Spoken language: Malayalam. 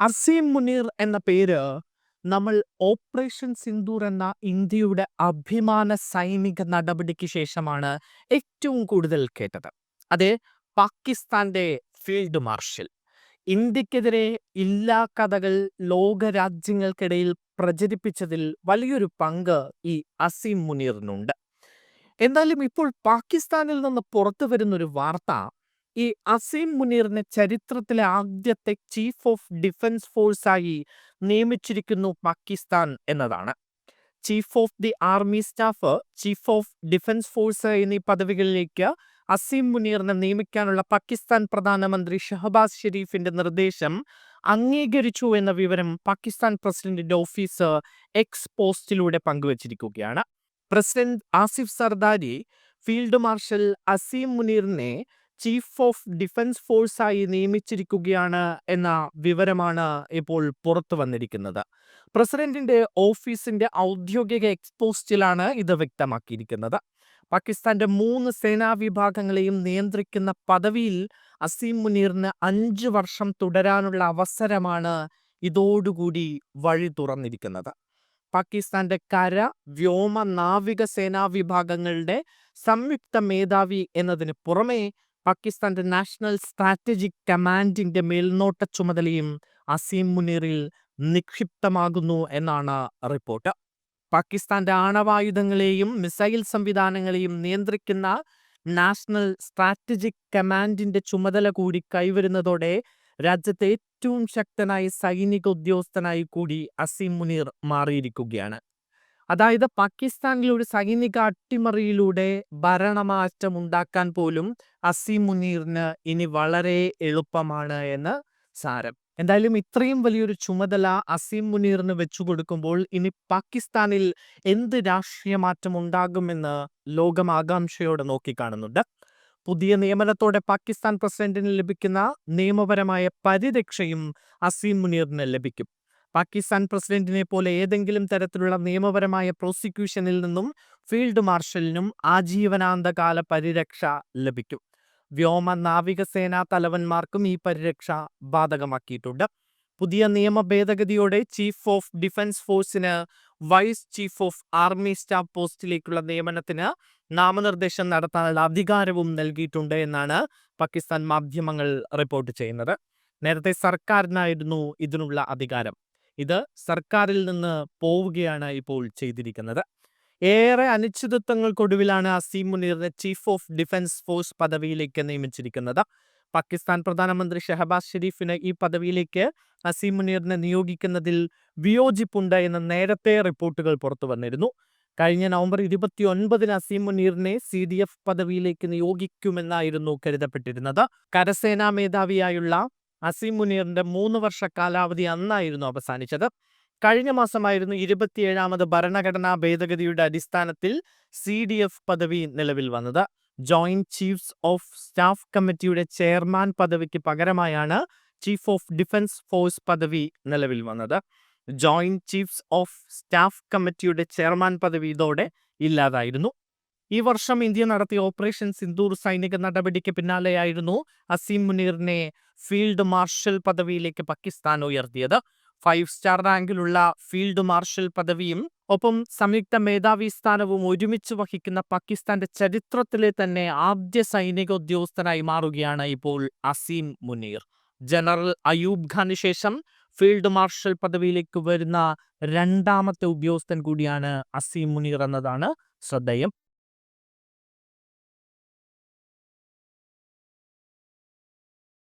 അസീം മുനീർ എന്ന പേര് നമ്മൾ ഓപ്പറേഷൻ സിന്ദൂർ എന്ന ഇന്ത്യയുടെ അഭിമാന സൈനിക നടപടിക്ക് ശേഷമാണ് ഏറ്റവും കൂടുതൽ കേട്ടത്. അതെ പാകിസ്ഥാന്റെ ഫീൽഡ് മാർഷൽ. ഇന്ത്യക്കെതിരെ ഇല്ലാ കഥകൾ ലോകരാജ്യങ്ങൾക്കിടയിൽ പ്രചരിപ്പിച്ചതിൽ വലിയൊരു പങ്ക് ഈ അസീം മുനീറിനുണ്ട്. എന്തായാലും ഇപ്പോൾ പാകിസ്ഥാനിൽ നിന്ന് പുറത്തു വരുന്നൊരു വാർത്ത ഈ അസീം മുനീറിനെ ചരിത്രത്തിലെ ആദ്യത്തെ ചീഫ് ഓഫ് ഡിഫൻസ് ഫോഴ്സായി നിയമിച്ചിരിക്കുന്നു പാകിസ്ഥാൻ എന്നതാണ്. Chief of the army staff chief of defence force എന്നീ പദവികളിലേക്ക് അസീം മുനീറിനെ നിയമിക്കാനുള്ള പാകിസ്ഥാൻ പ്രധാനമന്ത്രി ഷഹബാസ് ഷെരീഫിന്റെ നിർദ്ദേശം അംഗീകരിച്ചു എന്ന വിവരം പാകിസ്ഥാൻ പ്രസിഡന്റിന്റെ ഓഫീസ് എക്സ് പോസ്റ്റിലൂടെ പങ്കുവച്ചിരിക്കുകയാണ്. President Asif Zardari field marshal Asim മുനീറിനെ chief of defence ഫോഴ്സായി നിയമിച്ചിരിക്കുകയാണ് എന്ന വിവരമാണ് ഇപ്പോൾ പുറത്തു വന്നിരിക്കുന്നത്. പ്രസിഡന്റിന്റെ ഓഫീസിന്റെ ഔദ്യോഗിക എക്സ്പോസ്റ്റിലാണ് ഇത് വ്യക്തമാക്കിയിരിക്കുന്നത്. പാകിസ്ഥാന്റെ മൂന്ന് സേനാ വിഭാഗങ്ങളെയും നിയന്ത്രിക്കുന്ന പദവിയിൽ അസീം മുനീറിന് അഞ്ച് വർഷം തുടരാനുള്ള അവസരമാണ് ഇതോടുകൂടി വഴി തുറന്നിരിക്കുന്നത്. പാകിസ്ഥാന്റെ കര വ്യോമ നാവിക സേനാ വിഭാഗങ്ങളുടെ സംയുക്ത മേധാവി എന്നതിന് പുറമെ പാകിസ്ഥാന്റെ നാഷണൽ സ്ട്രാറ്റജിക് കമാൻഡിന്റെ മേൽനോട്ട ചുമതലയും അസീം മുനീറിൽ നിക്ഷിപ്തമാകുന്നു എന്നാണ് റിപ്പോർട്ട്. പാകിസ്ഥാന്റെ ആണവായുധങ്ങളെയും മിസൈൽ സംവിധാനങ്ങളെയും നിയന്ത്രിക്കുന്ന നാഷണൽ സ്ട്രാറ്റജിക് കമാൻഡിന്റെ ചുമതല കൂടി കൈവരുന്നതോടെ രാജ്യത്തെ ഏറ്റവും ശക്തനായ സൈനിക ഉദ്യോഗസ്ഥനായി കൂടി അസീം മുനീർ മാറിയിരിക്കുകയാണ്. അതായത് പാകിസ്ഥാനിലെ ഒരു സൈനിക അട്ടിമറിയിലൂടെ ഭരണമാറ്റം ഉണ്ടാക്കാൻ പോലും അസീം മുനീറിന് ഇനി വളരെ എളുപ്പമാണ് എന്ന് സാരം. എന്തായാലും ഇത്രയും വലിയൊരു ചുമതല അസീം മുനീറിന് വെച്ചു കൊടുക്കുമ്പോൾ ഇനി പാകിസ്ഥാനിൽ എന്ത് രാഷ്ട്രീയ മാറ്റം ഉണ്ടാകുമെന്ന് ലോകം ആകാംക്ഷയോടെ നോക്കിക്കാണുന്നുണ്ട്. പുതിയ നിയമനത്തോടെ പാകിസ്ഥാൻ പ്രസിഡന്റിന് ലഭിക്കുന്ന നിയമപരമായ പരിരക്ഷയും അസീം മുനീറിന് ലഭിക്കും. പാകിസ്ഥാൻ പ്രസിഡന്റിനെ പോലെ ഏതെങ്കിലും തരത്തിലുള്ള നിയമപരമായ പ്രോസിക്യൂഷനിൽ നിന്നും ഫീൽഡ് മാർഷലിനും ആജീവനാന്തകാല പരിരക്ഷ ലഭിക്കും. വ്യോമ നാവികസേനാ തലവന്മാർക്കും ഈ പരിരക്ഷ ബാധകമാക്കിയിട്ടുണ്ട്. പുതിയ നിയമ ഭേദഗതിയോടെ chief of defence ഫോഴ്സിന് vice chief of army staff പോസ്റ്റിലേക്കുള്ള നിയമനത്തിന് നാമനിർദ്ദേശം നടത്താനുള്ള അധികാരവും നൽകിയിട്ടുണ്ട് എന്നാണ് പാകിസ്ഥാൻ മാധ്യമങ്ങൾ റിപ്പോർട്ട് ചെയ്യുന്നത്. നേരത്തെ സർക്കാരിനായിരുന്നു ഇതിനുള്ള അധികാരം. ഇത് സർക്കാരിൽ നിന്ന് പോവുകയാണ് ഇപ്പോൾ ചെയ്തിരിക്കുന്നത്. ഏറെ അനിശ്ചിതത്വങ്ങൾക്കൊടുവിലാണ് അസീം മുനീറിനെ ചീഫ് ഓഫ് ഡിഫൻസ് ഫോഴ്സ് പദവിയിലേക്ക് നിയമിച്ചിരിക്കുന്നത്. പാകിസ്ഥാൻ പ്രധാനമന്ത്രി ഷഹബാസ് ഷെരീഫിന് ഈ പദവിയിലേക്ക് അസീം മുനീറിനെ നിയോഗിക്കുന്നതിൽ വിയോജിപ്പുണ്ട് എന്ന് നേരത്തെ റിപ്പോർട്ടുകൾ പുറത്തു വന്നിരുന്നു. കഴിഞ്ഞ നവംബർ ഇരുപത്തി ഒൻപതിന് അസീം മുനീറിനെ സി ഡി എഫ് പദവിയിലേക്ക് നിയോഗിക്കുമെന്നായിരുന്നു കരുതപ്പെട്ടിരുന്നത്. കരസേനാ മേധാവിയായുള്ള അസീം മുനീറിന്റെ മൂന്ന് വർഷ കാലാവധി അന്നായിരുന്നു അവസാനിച്ചത്. കഴിഞ്ഞ മാസമായിരുന്നു ഇരുപത്തിയേഴാമത് ഭരണഘടനാ ഭേദഗതിയുടെ അടിസ്ഥാനത്തിൽ സി ഡി എഫ് പദവി നിലവിൽ വന്നത്. ജോയിന്റ് ചീഫ്സ് ഓഫ് സ്റ്റാഫ് കമ്മിറ്റിയുടെ ചെയർമാൻ പദവിക്ക് പകരമായാണ് ചീഫ് ഓഫ് ഡിഫൻസ് ഫോഴ്സ് പദവി നിലവിൽ വന്നത്. ജോയിന്റ് ചീഫ്സ് ഓഫ് സ്റ്റാഫ് കമ്മിറ്റിയുടെ ചെയർമാൻ പദവി ഇതോടെ ഇല്ലാതായിരുന്നു. ഈ വർഷം ഇന്ത്യ നടത്തിയ ഓപ്പറേഷൻ സിന്ദൂർ സൈനിക നടപടിക്ക് പിന്നാലെയായിരുന്നു അസീം മുനീറിനെ ഫീൽഡ് മാർഷൽ പദവിയിലേക്ക് പാകിസ്ഥാൻ ഉയർത്തിയത്. ഫൈവ് സ്റ്റാർ റാങ്കിലുള്ള ഫീൽഡ് മാർഷൽ പദവിയും ഒപ്പം സംയുക്ത മേധാവി സ്ഥാനവും ഒരുമിച്ച് വഹിക്കുന്ന പാകിസ്ഥാന്റെ ചരിത്രത്തിലെ തന്നെ ആദ്യ സൈനിക ഉദ്യോഗസ്ഥനായി മാറുകയാണ് ഇപ്പോൾ അസീം മുനീർ. ജനറൽ അയൂബ് ഖാന് ശേഷം ഫീൽഡ് മാർഷൽ പദവിയിലേക്ക് വരുന്ന രണ്ടാമത്തെ ഉദ്യോഗസ്ഥൻ കൂടിയാണ് അസീം മുനീർ എന്നതാണ് ശ്രദ്ധേയം.